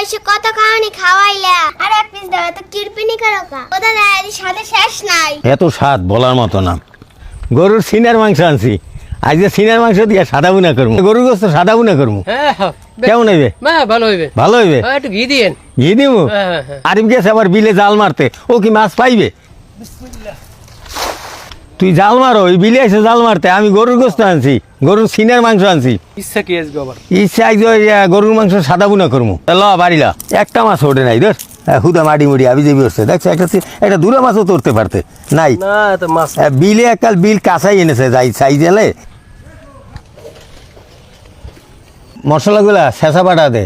বয়সে কত কাহানি খাওয়াইলা? আর এক পিস দাও তো কিরপিনি করো কা? ও দাদা এর সাথে শেষ নাই। এত স্বাদ বলার মতো না। গরুর সিনার মাংস আনছি। আজ যে সিনার মাংস দিয়ে সাদা বুনা করব গরুর গোস্ত সাদা বুনা করব হ্যাঁ হ্যাঁ কেমন হইবে? মা ভালো হইবে। ভালো হইবে? হ্যাঁ, একটু ঘি দিয়েন। ঘি দিব হ্যাঁ, হ্যাঁ, হ্যাঁ। আরিফ গেছে আবার বিলে জাল মারতে। ও কি মাছ পাইবে? তুই জাল মারো ওই বিলে এসে জাল মারতে আমি গরুর গোস্ত আনছি গরুর সিনার মাংস আনছি। ইচ্ছা কি আসবে আবার? ইচ্ছা ওই গরুর মাংস সাদা বুনা করব ল বাড়িলা। একটা মাছ ওঠে নাই ধর। হুদা মাটি মুড়ি আবি যাবি হচ্ছে। দেখছ একটা একটা দূরে মাছও ধরতে পারতে। নাই। তো মাছ বিলে এককাল বিল কাঁচাই এনেছে যাই চাই গেলে মশলাগুলা শেষা দে।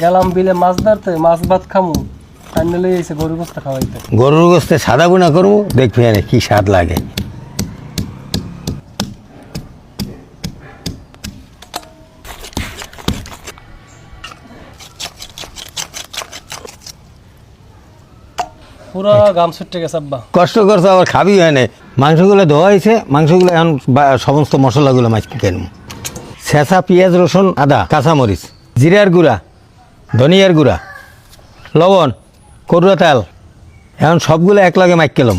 গেলাম বিলে মাছ ধরতে মাছ ভাত খামু। ফাইনালি এসে গরু গোস্ত খাওয়াইতে গরুর গোস্তে সাদা বুনা করব দেখবি এনে কি স্বাদ লাগে। পুরো গাম ছুটে গেছে আব্বা। কষ্ট করছে আবার খাবি হয় না মাংসগুলো ধোয়া হয়েছে মাংসগুলো এখন সমস্ত মশলাগুলো কেনব পেঁয়াজ রসুন আদা কাঁচামরিচ জিরার গুঁড়া ধনিয়ার গুঁড়া লবণ। করুয়া তেল। এখন সবগুলো একলগে মাইক কেলাম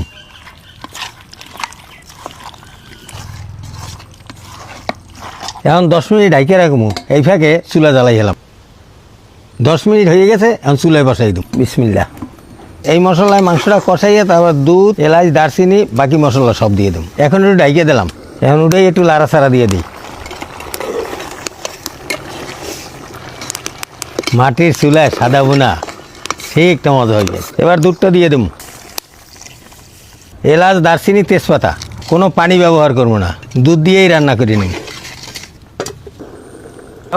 এখন দশ মিনিট ঢাইকে রাখব, এই ফাঁকে চুলা জ্বালাই গেলাম দশ মিনিট হয়ে গেছে, এখন চুলায় বসাই দিম বিসমিল্লা এই মশলায় মাংসটা কষাইয়ে তারপর দুধ, এলাচ, দারচিনি, বাকি মশলা সব দিয়ে দেবো। এখন একটু ডাইকে দিলাম। এখন উঠেই একটু লাড়াচাড়া দিয়ে দিই। মাটির চুলায় সাদা বোনা একটা মজা হয়ে যায় এবার দুধটা দিয়ে দেবো। এলাচ দারচিনি তেজপাতা কোনো পানি ব্যবহার করব না। দুধ দিয়েই রান্না করে নিই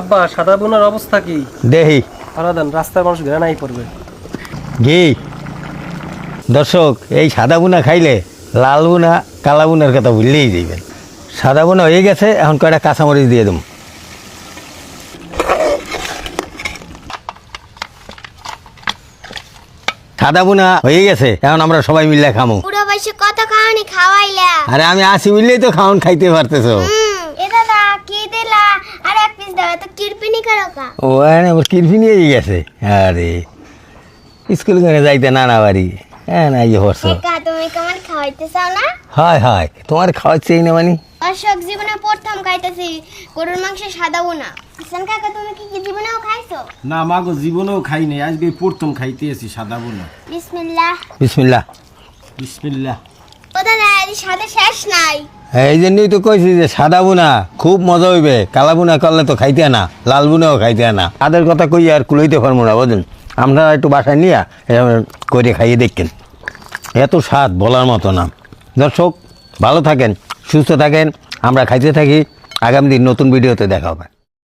আব্বা সাদা বোনার অবস্থা কি? দেহি। আলাদান রাস্তার মানুষ ঘেরানাই পড়বে ঘি। দর্শক এই সাদা বুনা খাইলে লাল বোনা কালা বোনার কথা ভুললেই যাইবেন। সাদা বুনা হয়ে গেছে এখন কয়টা কাঁচামরিচ দিয়ে দেবো। সাদা বুনা হয়ে গেছে এখন আমরা সবাই মিলে খামো। পুরো বয়সে কত কাহানি খাওয়াইলা? আরে আমি আসি মিললেই তো খাওন খাইতে পারতেছ। এ দাদা কি দিলা? আর এক পিস দাও তো কিরপিনি করো কা ও হ্যাঁ কিরফি নিয়ে গেছে। আরে স্কুল করে যাইতে নানা বাড়ি। হ্যাঁ না ইয়ে একা তুমি কেমন খাওয়াইতে চাও না? হয় হয় তোমার খাওয়াচ্ছেই না মানে? অশোক জীবনে প্রথম খাইতেছি গরুর মাংস সাদা বোনা। হাসান কাকা তুমি কি কি জীবনেও খাইছো? না মাগো জীবনেও খাই নাই। আজকে প্রথম খাইতে এসি সাদা বোনা। বিসমিল্লাহ। বিসমিল্লা বিসমিল্লাহ। এর সাথে শেষ নাই। এই জন্যই তো কইছি যে সাদা বুনা খুব মজা হইবে। কালা বুনা করলে তো খাইতে না লাল বুনাও খাইতে না তাদের কথা কই আর কুলাইতে পারব না বুঝলেন? আপনারা একটু বাসায় নিয়ে করে খাইয়ে দেখেন। এত স্বাদ বলার মতো না। দর্শক ভালো থাকেন সুস্থ থাকেন আমরা খাইতে থাকি। আগামী দিন নতুন ভিডিওতে দেখা হবে।